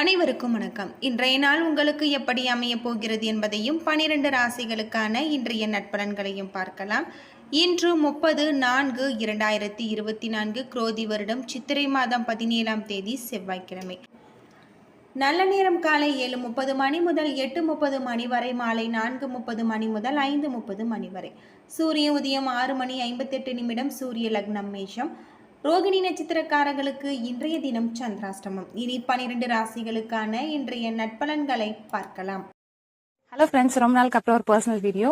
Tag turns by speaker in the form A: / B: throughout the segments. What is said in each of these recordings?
A: அனைவருக்கும் வணக்கம். இன்றைய நாள் உங்களுக்கு எப்படி அமையப் போகிறது என்பதையும் பனிரெண்டு ராசிகளுக்கான இன்றைய நட்பலன்களையும் பார்க்கலாம். இன்று முப்பது நான்கு இரண்டாயிரத்தி இருபத்தி நான்கு குரோதி வருடம் சித்திரை மாதம் பதினேழாம் தேதி செவ்வாய்க்கிழமை. நல்ல நேரம் காலை ஏழு முப்பது மணி முதல் எட்டு முப்பது மணி வரை மாலை நான்கு முப்பது மணி முதல் ஐந்து முப்பது மணி வரை. சூரிய உதயம் ஆறு மணி ஐம்பத்தெட்டு நிமிடம் சூரிய லக்னம் மேஷம். ரோகிணி நட்சத்திரக்காரர்களுக்கு இன்றைய தினம் சந்திராஷ்டமம். இனி பனிரெண்டு ராசிகளுக்கான இன்றைய நட்பலன்களை பார்க்கலாம்.
B: ஹலோ ஃப்ரெண்ட்ஸ் ரொம்ப நாளுக்கு அப்புறம் ஒரு பர்சனல் வீடியோ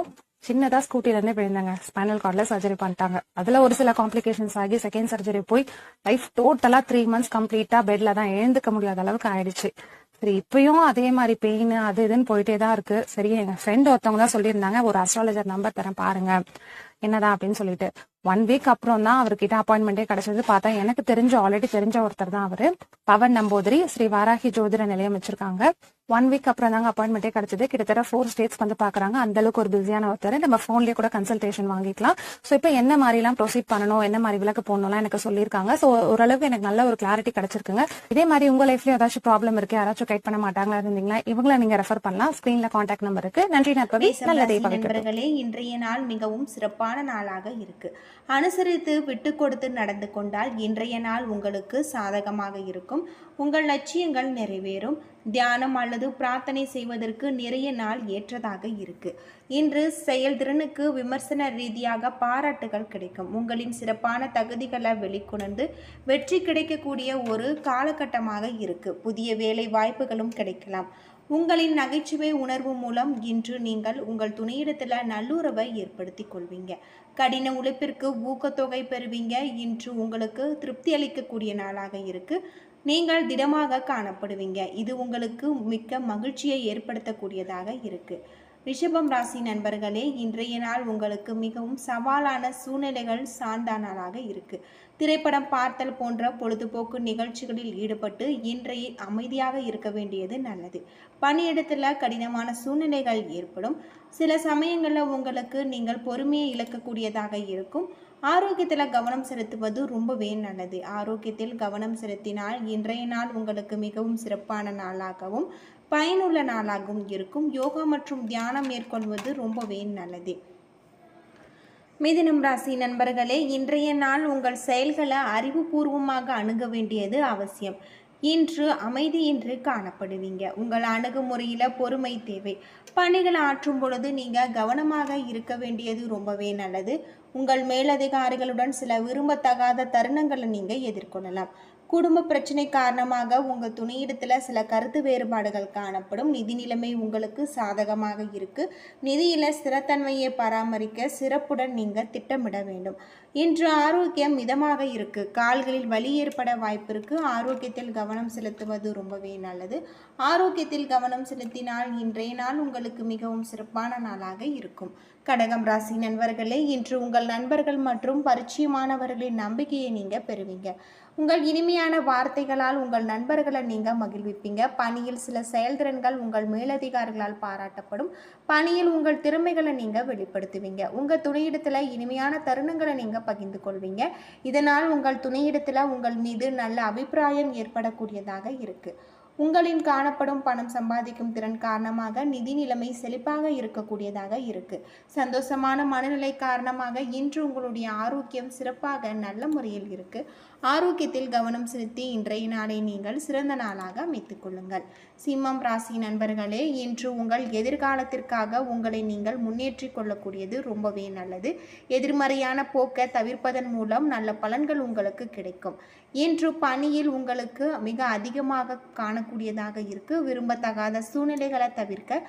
B: சின்னதா ஸ்கூட்டில இருந்தே விழுந்தாங்க ஸ்பைனல் கார்டில் சர்ஜரி பண்ணிட்டாங்க. அதுல ஒரு சில காம்ப்ளிகேஷன்ஸ் ஆகி செகண்ட் சர்ஜரி போய் லைஃப் டோட்டலா த்ரீ மந்த்ஸ் கம்ப்ளீட்டா பெட்ல தான் எழுந்துக்க முடியாத அளவுக்கு ஆயிடுச்சு. சரி இப்பயும் அதே மாதிரி பெயின் அது இதுன்னு போயிட்டே தான் இருக்கு. சரி எங்க ஃப்ரெண்ட் ஒருத்தவங்க தான் சொல்லியிருந்தாங்க. ஒரு அஸ்ட்ராலஜர் நம்பர் தரேன் பாருங்க. என்னதான் அப்படின்னு சொல்லிட்டு ஒன் வீக் அப்புறம் தான் அவர்கிட்ட அப்பாயின்மெண்டே கிடைச்சது. பார்த்தா எனக்கு தெரிஞ்ச ஆல்ரெடி தெரிஞ்ச ஒருத்தர் தான் அவரு. பவன் நம்பூதிரி ஸ்ரீ வாராகி ஜோதிட நிலையம் வச்சிருக்காங்க. ஒன் வீக் அப்புறம் தாங்க அப்பாயின்மெண்டே கிடைச்சது. கிட்டத்தட்ட ஃபோர் ஸ்டேட்ஸ் வந்து பாக்குறாங்க. அந்த அளவுக்கு ஒரு பிஸியான ஒருத்தர். நம்ம போன்லயே கூட கன்சல்டேஷன் வாங்கிக்கலாம். ஸோ இப்போ என்ன மாதிரி எல்லாம் ப்ரொசீட் பண்ணணும்? என்ன மாதிரி விளக்கு போடணும்லாம் எனக்கு சொல்லியிருக்காங்க. ஸோ ஓரளவுக்கு எனக்கு நல்ல ஒரு கிளாரிட்டி கிடைச்சிருக்குங்க. இதே மாதிரி உங்க லைஃப்லயும் ஏதாச்சும் ப்ராப்ளம் இருக்கு யாராச்சும் கைட் பண்ண மாட்டாங்களா இருந்தீங்களா இவங்கள நீங்க ரெஃபர் பண்ணலாம். ஸ்கிரீன்ல கான்டாக்ட் நம்பர் இருக்கு. நன்றி நற்பவி நல்லதே
A: நண்பர்களே இன்றைய நாள் மிகவும் சிறப்பான நாளாக இருக்கு. அனுசரித்து விட்டு கொடுத்து நடந்து கொண்டால் இன்றைய நாள் உங்களுக்கு சாதகமாக இருக்கும். உங்கள் லட்சியங்கள் நிறைவேறும். தியானம் அல்லது பிரார்த்தனை செய்வதற்கு நிறைய நாள் ஏற்றதாக இருக்கு. இன்று செயல்திறனுக்கு விமர்சன ரீதியாக பாராட்டுகள் கிடைக்கும். உங்களின் சிறப்பான தகுதிகளை வெளிக்கொணர்ந்து வெற்றி கிடைக்கக்கூடிய ஒரு காலகட்டமாக இருக்கு. புதிய வேலை வாய்ப்புகளும் கிடைக்கலாம். உங்களின் நகைச்சுவை உணர்வு மூலம் இன்று நீங்கள் உங்கள் துணையிடத்தில் நல்லுறவை ஏற்படுத்தி கொள்வீங்க. கடின உழைப்பிற்கு ஊக்கத்தொகை பெறுவீங்க. இன்று உங்களுக்கு திருப்தி அளிக்கக்கூடிய நாளாக இருக்குது நீங்கள் திடமாக காணப்படுவீங்க. இது உங்களுக்கு மிக்க மகிழ்ச்சியை ஏற்படுத்தக்கூடியதாக இருக்கு. ரிஷபம் ராசி நண்பர்களே இன்றைய நாள் உங்களுக்கு மிகவும் சவாலான சூழ்நிலைகள் சார்ந்த நாளாக இருக்கு. திரைப்படம் பார்த்தல் போன்ற பொழுதுபோக்கு நிகழ்ச்சிகளில் ஈடுபட்டு இன்றைய அமைதியாக இருக்க வேண்டியது நல்லது. பணியிடத்தில் கடினமான சூழ்நிலைகள் ஏற்படும். சில சமயங்களில் உங்களுக்கு நீங்கள் பொறுமையை இழக்கக்கூடியதாக இருக்கும். ஆரோக்கியத்தில் கவனம் செலுத்துவது ரொம்பவே நல்லது. ஆரோக்கியத்தில் கவனம் செலுத்தினால் இன்றைய நாள் உங்களுக்கு மிகவும் சிறப்பான நாளாகவும் பயனுள்ள நாளாகவும் இருக்கும். யோகா மற்றும் தியானம் மேற்கொள்வது ரொம்பவே நல்லது. மிதினம் ராசி நண்பர்களே இன்றைய நாள் உங்கள் செயல்களை அறிவுபூர்வமாக அணுக வேண்டியது அவசியம். இன்று அமைதியின்றி காணப்படுவீங்க. உங்கள் அணுகுமுறையில் பொறுமை தேவை. பணிகளை ஆற்றும் பொழுது நீங்கள் கவனமாக இருக்க வேண்டியது ரொம்பவே நல்லது. உங்கள் மேலதிகாரிகளுடன் சில விரும்பத்தகாத தருணங்களை நீங்கள் எதிர்கொள்ளலாம். குடும்ப பிரச்சனை காரணமாக உங்கள் துணையிடத்தில் சில கருத்து வேறுபாடுகள் காணப்படும். நிதி நிலைமை உங்களுக்கு சாதகமாக இருக்கு. நிதியில் ஸ்திரத்தன்மையை பராமரிக்க சிறப்புடன் நீங்கள் திட்டமிட வேண்டும். இன்று ஆரோக்கியம் மிதமாக இருக்கு. கால்களில் வலி ஏற்பட வாய்ப்பு இருக்கு. ஆரோக்கியத்தில் கவனம் செலுத்துவது ரொம்பவே நல்லது. ஆரோக்கியத்தில் கவனம் செலுத்தினால் இன்றைய நாள் உங்களுக்கு மிகவும் சிறப்பான நாளாக இருக்கும். கடகம் ராசி நண்பர்களே இன்று உங்கள் நண்பர்கள் மற்றும் பரிச்சயமானவர்களின் நம்பிக்கையை நீங்கள் பெறுவீங்க. உங்கள் இனிமையான வார்த்தைகளால் உங்கள் நண்பர்களை நீங்கள் மகிழ்விப்பீங்க. பணியில் சில செயல்திறன்கள் உங்கள் மேலதிகாரிகளால் பாராட்டப்படும். பணியில் உங்கள் திறமைகளை நீங்கள் வெளிப்படுத்துவீங்க. உங்கள் துணையிடத்தில் இனிமையான தருணங்களை நீங்கள் பகிர்ந்து கொள்வீங்க. இதனால் உங்கள் துணையிடத்தில் உங்கள் மீது நல்ல அபிப்பிராயம் ஏற்படக்கூடியதாக இருக்குது உங்களின் காணப்படும் பணம் சம்பாதிக்கும் திறன் காரணமாக நிதி நிலைமை செழிப்பாக இருக்கக்கூடியதாக இருக்கு. சந்தோஷமான மனநிலை காரணமாக இன்று உங்களுடைய ஆரோக்கியம் சிறப்பாக நல்ல முறையில் இருக்கு. ஆரோக்கியத்தில் கவனம் செலுத்தி இன்றைய நாளை நீங்கள் சிறந்த நாளாக அமைத்துக் கொள்ளுங்கள். சிம்மம் ராசி நண்பர்களே இன்று உங்கள் எதிர்காலத்திற்காக உங்களை நீங்கள் முன்னேற்றி கொள்ளக்கூடியது ரொம்பவே நல்லது. எதிர்மறையான போக்கை தவிர்ப்பதன் மூலம் நல்ல பலன்கள் உங்களுக்கு கிடைக்கும். இன்று பணியில் உங்களுக்கு மிக அதிகமாக காணக்கூடியதாக இருக்கு. விரும்பத்தகாத சூழ்நிலைகளை தவிர்க்க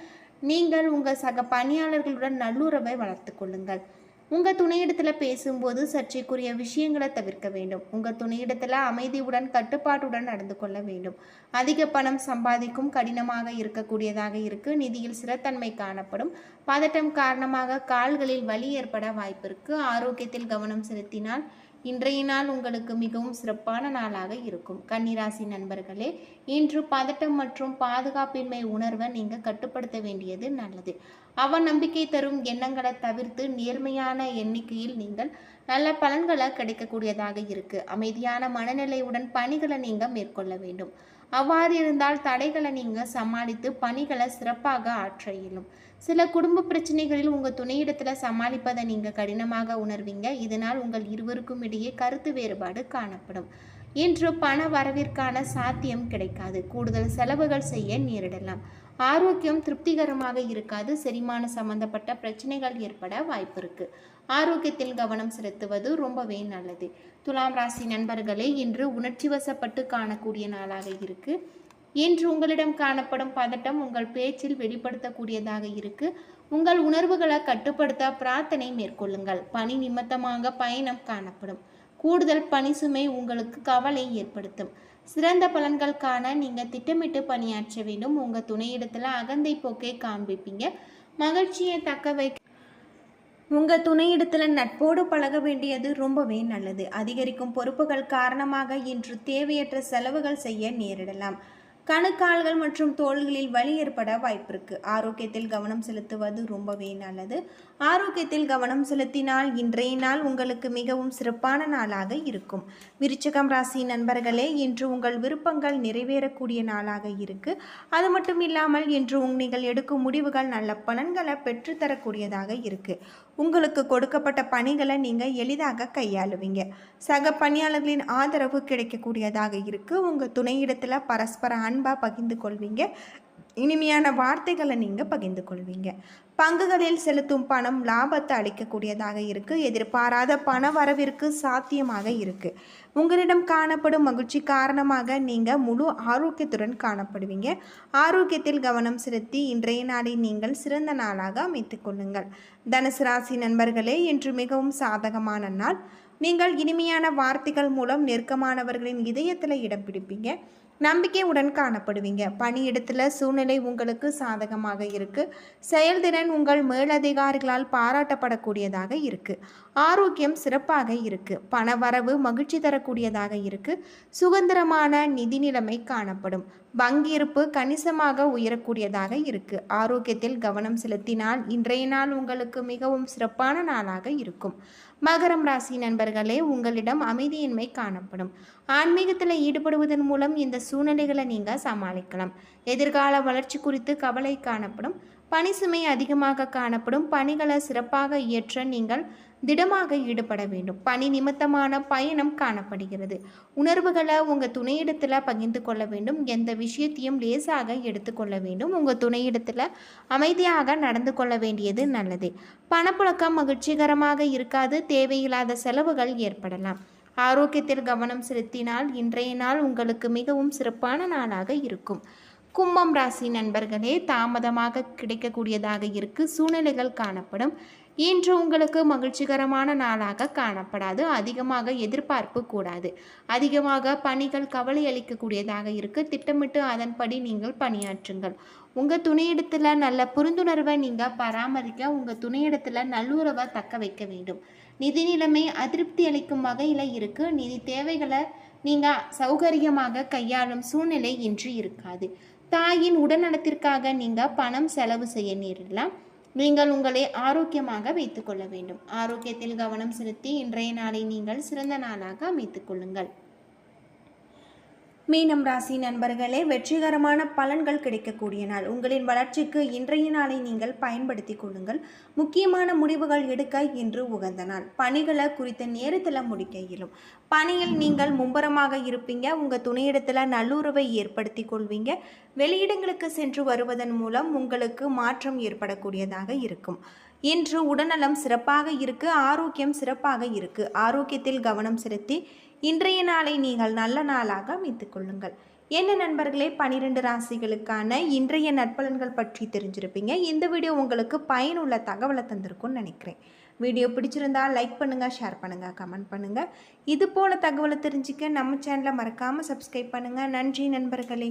A: நீங்கள் உங்கள் சக பணியாளர்களுடன் நல்லுறவை வளர்த்து கொள்ளுங்கள். உங்கள் துணையிடத்தில் பேசும்போது சர்ச்சைக்குரிய விஷயங்களை தவிர்க்க வேண்டும். உங்கள் துணையிடத்தில் அமைதியுடன் கட்டுப்பாட்டுடன் நடந்து கொள்ள வேண்டும். அதிக பணம் சம்பாதிக்கும் கடினமாக இருக்கக்கூடியதாக இருக்கு. நிதியில் சிறத்தன்மை காணப்படும். பதட்டம் காரணமாக கால்களில் வலி ஏற்பட வாய்ப்பு இருக்கு. ஆரோக்கியத்தில் கவனம் செலுத்தினால் இன்றைய நாள் உங்களுக்கு மிகவும் சிறப்பான நாளாக இருக்கும். கன்னிராசி நண்பர்களே இன்று பதட்டம் மற்றும் பாதுகாப்பின்மை உணர்வை நீங்கள் கட்டுப்படுத்த வேண்டியது நல்லது. அவநம்பிக்கை தரும் எண்ணங்களை தவிர்த்து நேர்மையான எண்ணிக்கையில் நீங்கள் நல்ல பலன்களை கிடைக்கக்கூடியதாக இருக்கு. அமைதியான மனநிலையுடன் பணிகளை நீங்கள் மேற்கொள்ள வேண்டும். அவ்வாறு இருந்தால் தடைகளை நீங்கள் சமாளித்து பணிகளை சிறப்பாக ஆற்ற இயலும் சில குடும்ப பிரச்சனைகளில் உங்கள் துணையிடத்தில் சமாளிப்பதை நீங்கள் கடினமாக உணர்வீங்க. இதனால் உங்கள் இருவருக்கும் இடையே கருத்து வேறுபாடு காணப்படும். இன்று பண வரவிற்கான சாத்தியம் கிடைக்காது. கூடுதல் செலவுகள் செய்ய நேரிடலாம். ஆரோக்கியம் திருப்திகரமாக இருக்காது செரிமான சம்பந்தப்பட்ட பிரச்சனைகள் ஏற்பட வாய்ப்பு இருக்கு. ஆரோக்கியத்தில் கவனம் செலுத்துவது ரொம்பவே நல்லது. துலாம் ராசி நண்பர்களே இன்று உணர்ச்சி வசப்பட்டு காணக்கூடிய நாளாக இருக்கு. இன்று உங்களிடம் காணப்படும் பதட்டம் உங்கள் பேச்சில் வெளிப்படுத்தக்கூடியதாக இருக்கு. உங்கள் உணர்வுகளை கட்டுப்படுத்த பிரார்த்தனை மேற்கொள்ளுங்கள். பணி நிமித்தமாக பயணம் காணப்படும். கூடுதல் பணி சுமை உங்களுக்கு கவலை ஏற்படுத்தும். சிறந்த பலன்கள் காண நீங்கள் திட்டமிட்டு பணியாற்ற வேண்டும். உங்கள் துணையிடத்தில் அகந்தை போக்கை காண்பிப்பீங்க. மகிழ்ச்சியை தக்க வைக்க உங்கள் துணையிடத்தில் நட்போடு பழக வேண்டியது ரொம்பவே நல்லது. அதிகரிக்கும் பொறுப்புகள் காரணமாக இன்று தேவையற்ற செலவுகள் செய்ய நேரிடலாம். கணுக்கால்கள் மற்றும் தோள்களில் வலி ஏற்பட வாய்ப்பிருக்கு. ஆரோக்கியத்தில் கவனம் செலுத்துவது ரொம்பவே நல்லது. ஆரோக்கியத்தில் கவனம் செலுத்தினால் இன்றைய நாள் உங்களுக்கு மிகவும் சிறப்பான நாளாக இருக்கும். விருச்சகம் ராசி நண்பர்களே இன்று உங்கள் விருப்பங்கள் நிறைவேறக்கூடிய நாளாக இருக்கு. அது மட்டும் இல்லாமல் இன்று நீங்கள் எடுக்கும் முடிவுகள் நல்ல பலன்களை பெற்றுத்தரக்கூடியதாக இருக்கு. உங்களுக்கு கொடுக்கப்பட்ட பணிகளை நீங்கள் எளிதாக கையாளுவீங்க. சக பணியாளர்களின் ஆதரவு கிடைக்கக்கூடியதாக இருக்கு. உங்கள் துணையிடத்தில் பரஸ்பர அன்பாக பகிர்ந்து கொள்வீங்க. இனிமையான வார்த்தைகளை நீங்கள் பகிர்ந்து கொள்வீங்க. பங்குகளில் செலுத்தும் பணம் லாபத்தை அளிக்கக்கூடியதாக இருக்கு. எதிர்பாராத பண வரவிற்கு சாத்தியமாக இருக்குது உங்களிடம் காணப்படும் மகிழ்ச்சி காரணமாக நீங்கள் முழு ஆரோக்கியத்துடன் காணப்படுவீங்க. ஆரோக்கியத்தில் கவனம் செலுத்தி இன்றைய நாளை நீங்கள் சிறந்த நாளாக அமைத்து கொள்ளுங்கள். தனுசு ராசி நண்பர்களே இன்று மிகவும் சாதகமான நாள். நீங்கள் இனிமையான வார்த்தைகள் மூலம் நெருக்கமானவர்களின் இதயத்தில் இடம் பிடிப்பீங்க. நம்பிக்கையுடன் காணப்படுவீங்க. பணியிடத்தில் சூழ்நிலை உங்களுக்கு சாதகமாக இருக்குது செயல்திறன் உங்கள் மேலதிகாரிகளால் பாராட்டப்படக்கூடியதாக இருக்கு. ஆரோக்கியம் சிறப்பாக இருக்கு. பண வரவு மகிழ்ச்சி தரக்கூடியதாக இருக்கு. சுதந்திரமான நிதி நிலைமை காணப்படும். வங்கி இருப்பு கணிசமாக உயரக்கூடியதாக இருக்கு. ஆரோக்கியத்தில் கவனம் செலுத்தினால் இன்றைய நாள் உங்களுக்கு மிகவும் சிறப்பான நாளாக இருக்கும். மகரம் ராசி நண்பர்களே உங்களிடம் அமைதியின்மை காணப்படும். ஆன்மீகத்தில் ஈடுபடுவதன் மூலம் இந்த சூழ்நிலைகளை நீங்கள் சமாளிக்கலாம். எதிர்கால வளர்ச்சி குறித்து கவலை காணப்படும். பணிசுமை அதிகமாக காணப்படும் பணிகளை சிறப்பாக இயற்ற நீங்கள் திடமாக ஈடுபட வேண்டும். பணி நிமித்தமான பயணம் காணப்படுகிறது. உணர்வுகளை உங்கள் துணையிடத்தில் பகிர்ந்து கொள்ள வேண்டும். எந்த விஷயத்தையும் லேசாக எடுத்துக்கொள்ள வேண்டும். உங்கள் துணையிடத்தில் அமைதியாக நடந்து கொள்ள வேண்டியது நல்லது. பணப்புழக்கம் மகிழ்ச்சிகரமாக இருக்காது. தேவையில்லாத செலவுகள் ஏற்படலாம். ஆரோக்கியத்தில் கவனம் செலுத்தினால் இன்றைய நாள் உங்களுக்கு மிகவும் சிறப்பான நாளாக இருக்கும். கும்பம் ராசி நண்பர்களே தாமதமாக கிடைக்கக்கூடியதாக இருக்கு. சூழ்நிலைகள் காணப்படும். இன்று உங்களுக்கு மகிழ்ச்சிகரமான நாளாக காணப்படாது. அதிகமாக எதிர்பார்ப்பு கூடாது. அதிகமாக பணிகள் கவலை அளிக்கக்கூடியதாக இருக்கு. திட்டமிட்டு அதன்படி நீங்கள் பணியாற்றுங்கள். உங்கள் துணையிடத்தில் நல்ல புரிந்துணர்வை நீங்கள் பராமரிக்க உங்கள் துணையிடத்தில் நல்லுறவை தக்க வைக்க வேண்டும். நிதி நிலைமை அதிருப்தி அளிக்கும் வகையில் இருக்கு. நிதி தேவைகளை நீங்கள் சௌகரியமாக கையாளும் சூழ்நிலை இன்று இருக்காது. தாயின் உடல்நலத்திற்காக நீங்கள் பணம் செலவு செய்ய நேரிடலாம். நீங்கள் உங்களை ஆரோக்கியமாக வைத்துக்கொள்ள வேண்டும். ஆரோக்கியத்தில் கவனம் செலுத்தி இன்றைய நாளை நீங்கள் சிறந்த நாளாக அமைத்துக் கொள்ளுங்கள். மீனம் ராசி நண்பர்களே வெற்றிகரமான பலன்கள் கிடைக்கக்கூடிய நாள். உங்களின் வளர்ச்சிக்கு இன்றைய நாளை நீங்கள் பயன்படுத்தி கொள்ளுங்கள். முக்கியமான முடிவுகள் எடுக்க இன்று உகந்த நாள். பணிகளை குறித்த நேரத்தில் முடிக்க இயலும். பணியில் நீங்கள் மும்பரமாக இருப்பீங்க. உங்கள் துணையிடத்தில் நல்லுறவை ஏற்படுத்தி கொள்வீங்க. வெளியிடங்களுக்கு சென்று வருவதன் மூலம் உங்களுக்கு மாற்றம் ஏற்படக்கூடியதாக இருக்கும். இன்று உடல்நலம் சிறப்பாக இருக்கு. ஆரோக்கியம் சிறப்பாக இருக்கு. ஆரோக்கியத்தில் கவனம் செலுத்தி இன்றைய நாளை நீங்கள் நல்ல நாளாக அமைத்துக் கொள்ளுங்கள். என்ன நண்பர்களே பனிரெண்டு ராசிகளுக்கான இன்றைய நற்பலன்கள் பற்றி தெரிஞ்சிருப்பீங்க. இந்த வீடியோ உங்களுக்கு பயனுள்ள தகவலை தந்திருக்கும்னு நினைக்கிறேன். வீடியோ பிடிச்சிருந்தா லைக் பண்ணுங்கள் ஷேர் பண்ணுங்கள் கமெண்ட் பண்ணுங்கள் இது போல தகவலை தெரிஞ்சுக்க நம்ம சேனலை மறக்காமல் சப்ஸ்கிரைப் பண்ணுங்கள் நன்றி நண்பர்களே.